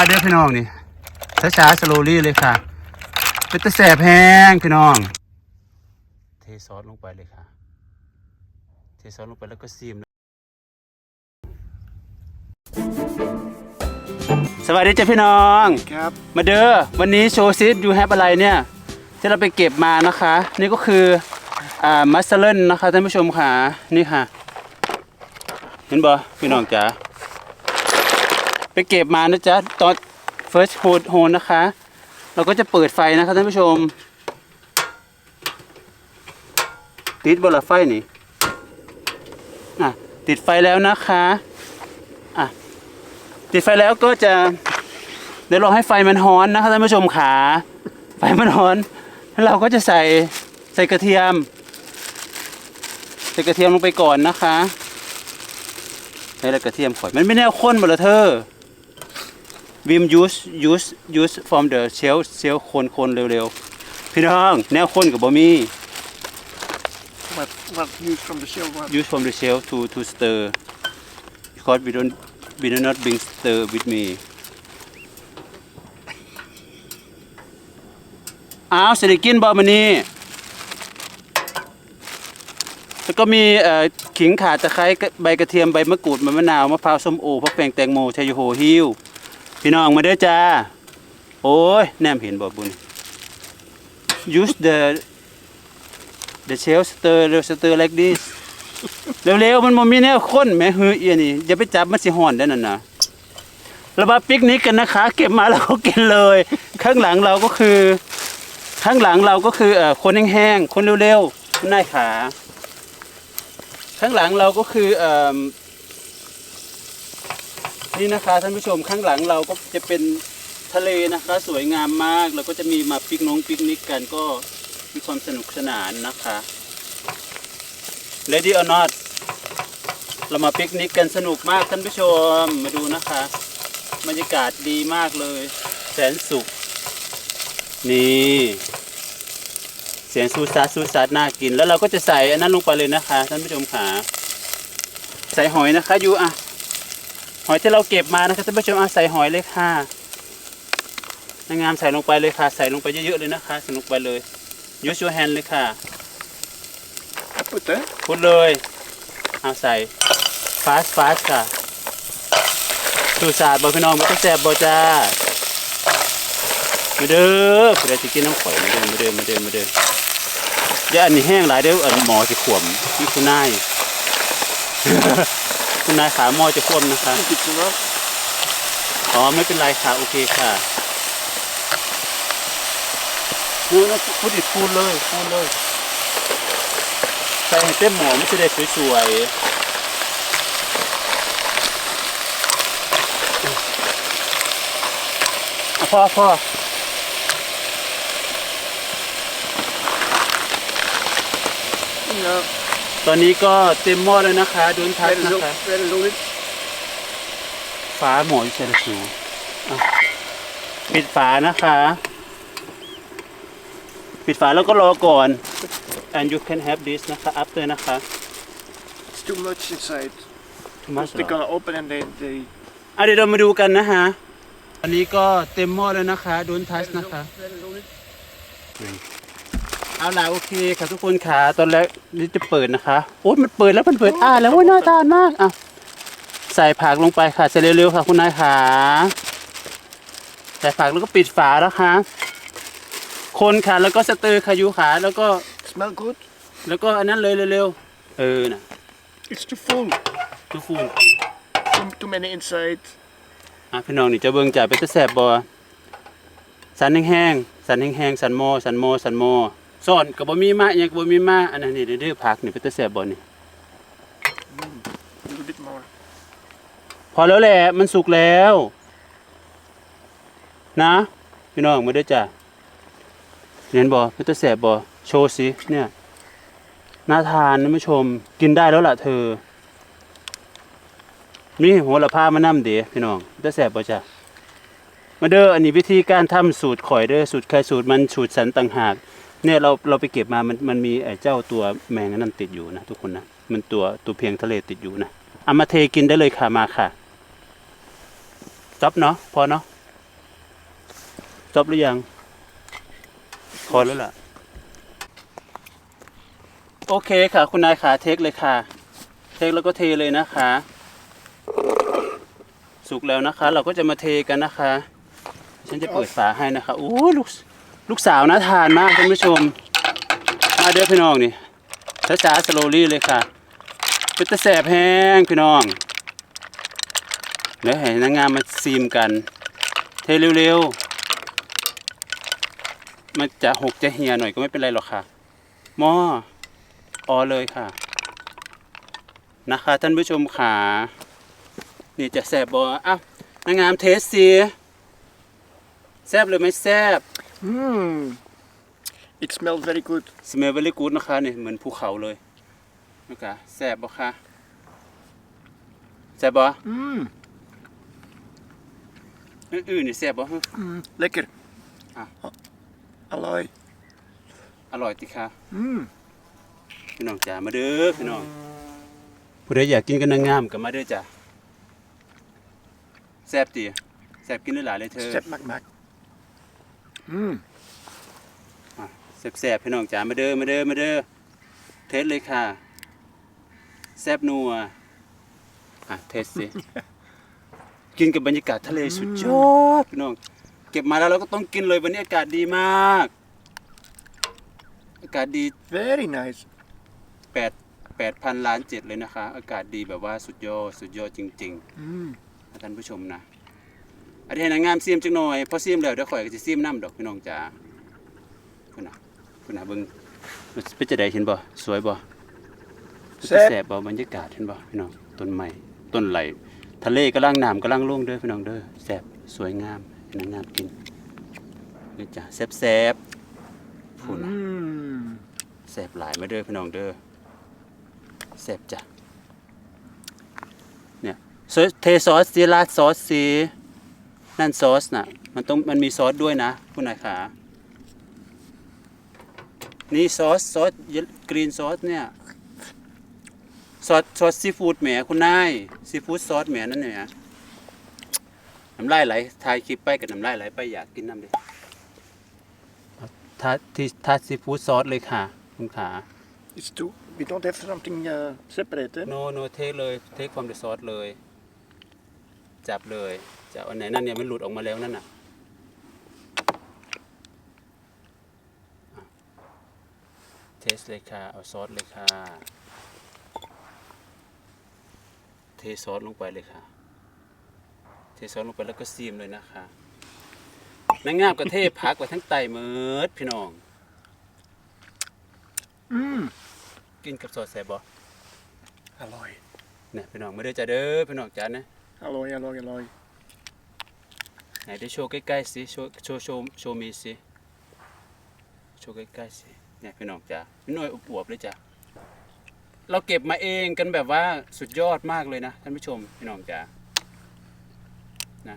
มาเด้อพี่น้องนี่ช้าๆสโลลี่เลยค่ะ เป็นตะแสบแห้งพี่น้อง เทซอสลงไปเลยค่ะ เทซอสลงไปแล้วก็ซีม สวัสดีจ้ะพี่น้อง ครับ มาเด้อ วันนี้โชว์ซิยูแฮปอะไรเนี่ย ที่เราไปเก็บมานะคะ นี่ก็คือ อ่า มัสเลนนะคะท่านผู้ชมค่ะ นี่ค่ะ เห็นบ่พี่น้องจ๋า ไปเก็บมานะจ๊ะตอน first hold hold นะคะ เราก็จะเปิดไฟนะคะท่านผู้ชม ติดบนละไฟนี่อะติดไฟแล้วนะคะอะติดไฟแล้วก็จะเดี๋ยวรอให้ไฟมันฮ้อนนะคะท่านผู้ชมขาไฟมันฮ้อนแล้วเราก็จะใส่ใส่กระเทียม ใส่กระเทียมลงไปก่อนนะคะใส่กระเทียมข่อยมันไม่แน่ข้นหมดเลยเธอ วิม use use use from the shell shell คนคนเร็วๆ พี่น้อง แนวข้นกับบ่มี What what use from the shell what use from the shell to to stir because we don't we do not bring stir with me อ้าวเสได็จกินบอมันนี่แล้วก็มีเอ่อขิงข่าตะไคร้ใบกระเทียมใบมะกรูดใบมะนาวมะพร้าวส้มโอพักแป้งแตงโมชายโฮฮิว พี่น้องมาเด้อจ้า โอ้ยแนมเห็นบ่บุญ use the the shell stir the stir like this เร็วๆมันบ่มีแนวข้นแม่ฮือเอียนี่อย่าไปจับมันสิห่อนได้นั่นน่ะเรามาปิกนิกกันนะคะ เก็บมาแล้วก็กินเลย ข้างหลังเราก็คือ ข้างหลังเราก็คือเอ่อคนแห้งๆคนเร็วๆนายขา ข้างหลังเราก็คือเอ่อ นี่นะคะท่านผู้ชมข้างหลังเราก็จะเป็นทะเลนะคะสวยงามมากแล้วก็จะมีมาปิกนงปิกนิกกันก็มีความสนุกสนานนะคะ Ready or not เรามาปิกนิกกันสนุกมากท่านผู้ชมมาดูนะคะบรรยากาศดีมากเลย แสนสุข นี่ เสียงซูซัดซูซัดน่ากิน แล้วเราก็จะใส่อันนั้นลงไปเลยนะคะท่านผู้ชมขาใส่หอยนะคะยูอะ หอยที่เราเก็บมานะคะท่านผู้ชมอะใส่หอยเลยค่ะนางงามใส่ลงไปเลยค่ะ ใส่ลงไปเยอะๆเลยนะคะใส่ลงไปเลย use your hand เลยค่ะ I put that พูดเลย เอาใส่ฟาสฟาสค่ะสูสาดบอพี่น้องมันก็แสบบอจ้ามาเด้อผู้ใดสิกินน้ำข่อยมาเด้อมาเด้อมาเด้อมาเด้อเดี๋ยวอันนี้แห้งหลายเด้ออันหมอจะขวมนี่คุณนาย คุณนายขาหมอจะขวมนะคะ it's enough อ๋อไม่เป็นไรค่ะโอเคค่ะนู่นนะพูดอีกพูดเลยพูดเลยใส่ให้เต็มหมอไม่จะได้สวยๆอะพ่อพ่อ yeah ตอนนี้ก็เต็มหม้อแล้วนะคะโดนทัด very นะ low คะ very loaded ฝาหมออยู่เชลสูอะปิดฝานะคะ ปิดฝาแล้วก็รอก่อน and you can have this นะคะ after นะคะ it's too much inside Too much they're gonna open and they they อะเดี๋ยวเรามาดูกันนะฮะ อันนี้ก็เต็มหม้อแล้วนะคะ โดนทัชนะคะ very loaded เอาล่ะโอเคค่ะทุกคนขาตอนแรกนี่จะเปิดนะคะโอ้ยมันเปิดแล้วมันเปิดอ่าแล้วโอ้ยน่าทานมากอะใส่ผักลงไปค่ะใส่เร็วๆค่ะ คุณนายขาใส่ผักแล้วก็ปิดฝาแล้วค่ะคนค่ะแล้วก็สเตอร์ค่ะยูขาแล้วก็ smell good แล้วก็อันนั้นเลยเร็วๆเออน่ะ it's too full ทุกคน too, too many inside อะพี่น้องนี่จะเบิ่งจ่ายเป็นตะแสบบ่สันแห้งๆสันแห้งๆสันโมสันโมสันโม ซ่อนก็บ่มีมาอิหยังก็บ่มีมาอันนั้นนี่เด้อผักนี่เป็นตะแสบบ่นี่ยพอแล้วแหละมันสุกแล้ว นะ พี่น้องมาด้วยจ้ะเห็นบ่พี่ตาแสบบ่โชว์สิเนี่ยน่าทานนะผู้ชมกินได้แล้วล่ะเธอนี่โหระพามานํเด๋พี่น้องพี่ตาแสบบ่จ้ะมาเด้ออันนี้วิธีการทำสูตรข่อยเด้อสูตรใครสูตรมันสูตรสันต่างหาก เนี่ยเราเราไปเก็บมามันมันมีไอ้เจ้าตัวแมงนนั้นติดอยู่นะทุกคนนะมันตัวตัวเพียงทะเลติดอยู่นะเอามาเทกินได้เลยค่ะมาค่ะจบเนาะพอเนาะต็อปหรือยังพอแล้วล่ะ โอเคค่ะ คุณนายขาเทคเลยค่ะ เทคแล้วก็เทเลยนะคะ สุกแล้วนะคะ เราก็จะมาเทกันนะคะ ฉันจะเปิดฝาให้นะคะโอ้ลูก ลูกสาวน่าทานมากท่านผู้ชม มาเด้อพี่น้องนี่ช้าๆสโลลี่เลยค่ะเป็นตะแสบแห้งพี่น้องเดี๋ยวให้นางงามมาซีมกัน เทเร็วๆ มันจะหกจะเหี่ยหน่อยก็ไม่เป็นไรหรอกค่ะหม้อออเลยค่ะ นะคะท่านผู้ชมขานี่จะแสบบออ้าวนางงามเทสสิแซบหรือไม่แซบ Mmm. It smells very good. สเมลเวลี่กูดนะคะนี่เหมือนภูเขาเลยนะคะแซบบ่คะแซบบ่ Mmm. อื่นๆนี่แซบบ่ฮะ Mm. Lekker. Ah. Alloy. อร่อยติค่ะ Mmm. พี่น้องจ๋ามาเด้อพี่น้องผู้ใดอยากกินกันนางงามก็มาเด้อจ้ะแซบติแซบกินหลายๆเลยเธอ Step mak mak. Mmm. แซบๆพี่น้องจ๋ามาเด้อมาเด้อมาเด้อเทสเลยค่ะ แซบนัวอะเทสสิ กินกับบรรยากาศทะเลสุดยอดพี่น้อง เก็บมาแล้วเราก็ต้องกินเลยวันนี้อากาศดีมาก อากาศดี Very nice. แปดแปดพันล้านเจ็ดเลยนะคะ อากาศดีแบบว่าสุดยอด สุดยอดจริง Mmm. ๆนะท่านผู้ชมนะ อันนี้ให้นางงามซีมจังหน่อยพอซีมแล้วเดี๋ยวข่อยก็จะซีมน้ำดอกพี่น้องจ๋าคุณนะคุณนะเบิ่งเป็นจะได้เห็นบ่สวยบ่แซ่บแสบบ่บรรยากาศเห็นบ่พี่น้องต้นไม้ต้นไหลทะเลกำลังน้ำกำลังลงเด้อพี่น้องเด้อแสบสวยงามให้นางงามกินนี่จ้ะแซ่บแซ่บๆพูดนะ Mmm. แสบหลายมาเด้อพี่น้องเด้อแสบจ้ะเนี่ยซอสเทซอสซีราดซอสซี นั่นซอสน่ะ มันต้องมันมีซอสด้วยนะคุณนายขานี่ซอสซอสกรีนซอสเนี่ยซอสซอสซีฟู้ดแหมคุณนายซีฟู้ดซอสแหมนั่นเนี่ยน้ำลายไหลถ่ายคลิปไปกับน้ำลายไหลไปอยากกินน้ำดิทาที่ทาซีฟู้ดซอสเลยค่ะ คุณขา It's too. We don't have something uh, separate, eh? โนโนเทคเลยเทคความเดซอสเลย จับเลยจับอันไหนนั่นเนี่ยมันหลุดออกมาแล้วนั่นน่ะอะเทสเลยค่ะเอาซอสเลยค่ะเทซอสลงไปเลยค่ะ เทซอสลงไปแล้วก็ซีมเลยนะคะนางงามกระเทศพักไว้ทั้งไตเมิดพี่น้อง Mmm. กินกับซอสแซ่บบ่ Alloy. เนี่ยพี่น้องไม่ได้จะเด้อพี่น้องจ้านะ Alloy, alloy, alloy. ไหนได้โชว์ใกล้ๆสิโชว์โชว์โชว์โชว์มีสิโชว์ใกล้ๆสิเนี่ยพี่น้องจ้าพี่น้อยอวบๆเลยจ้ะเราเก็บมาเองกันแบบว่าสุดยอดมากเลยนะท่านผู้ชมพี่น้องจ้านะ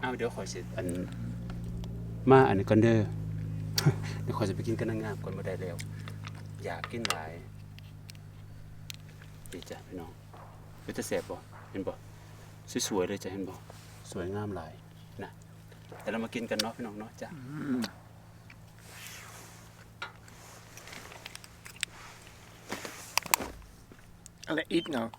เอาเดี๋ยวขอสิอันมาอันนี้ก่อนเด้อเดี๋ยวขอจะไปกินกันนางงามก่อนมาได้แล้วอยากกินหลายดีจ้ะพี่น้องเป็นตะแสบบ่ เห็นบ่สวยๆเลยจ้ะเห็นบ่สวยงามหลายนะแต่เรามากินกันเนาะพี่น้องเนาะจ้ะ Mmm. Allee, eat now.